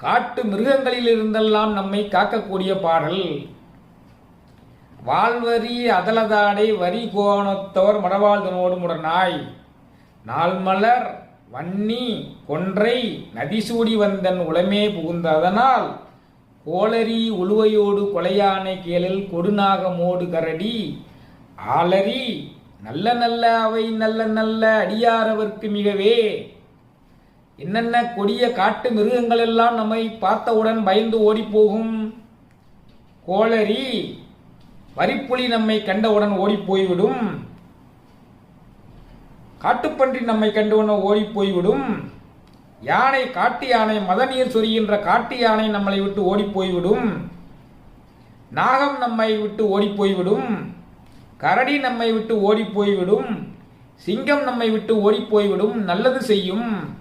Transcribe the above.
காட்டு மிருகங்களில் இருந்தெல்லாம் நம்மை காக்கக்கூடிய பாடல். வாழ்வரி அதலதாடை வரி கோணத்தவர் மடவாழ்தனோடு முடனாய். நாள்மலர் வன்னி கொன்றை நதிசூடி வந்தன் உளமே புகுந்த அதனால் கோளரி உழுவையோடு கொலையானை கேளில் கொடுநாகமோடு கரடி ஆளரி நல்ல நல்ல அவை நல்ல நல்ல அடியாரவர்க்கு மிகவே என்னென்ன கொடிய காட்டு மிருகங்கள் எல்லாம் நம்மை பார்த்தவுடன் பயந்து ஓடிப்போகும்? கோளரி வரிப்புலி நம்மை கண்டவுடன் ஓடிப்போய்விடும். காட்டுப்பன்றி நம்மை கண்டவுடன் ஓடிப் போய்விடும் யானை காட்டு யானை மதநீர் சொரிகின்ற காட்டு யானை நம்மளை விட்டு ஓடிப் போய்விடும் நாகம் நம்மை விட்டு ஓடிப் போய்விடும் கரடி நம்மை விட்டு ஓடிப்போய்விடும். சிங்கம் நம்மை விட்டு ஓடிப் போய்விடும் நல்லது செய்யும்.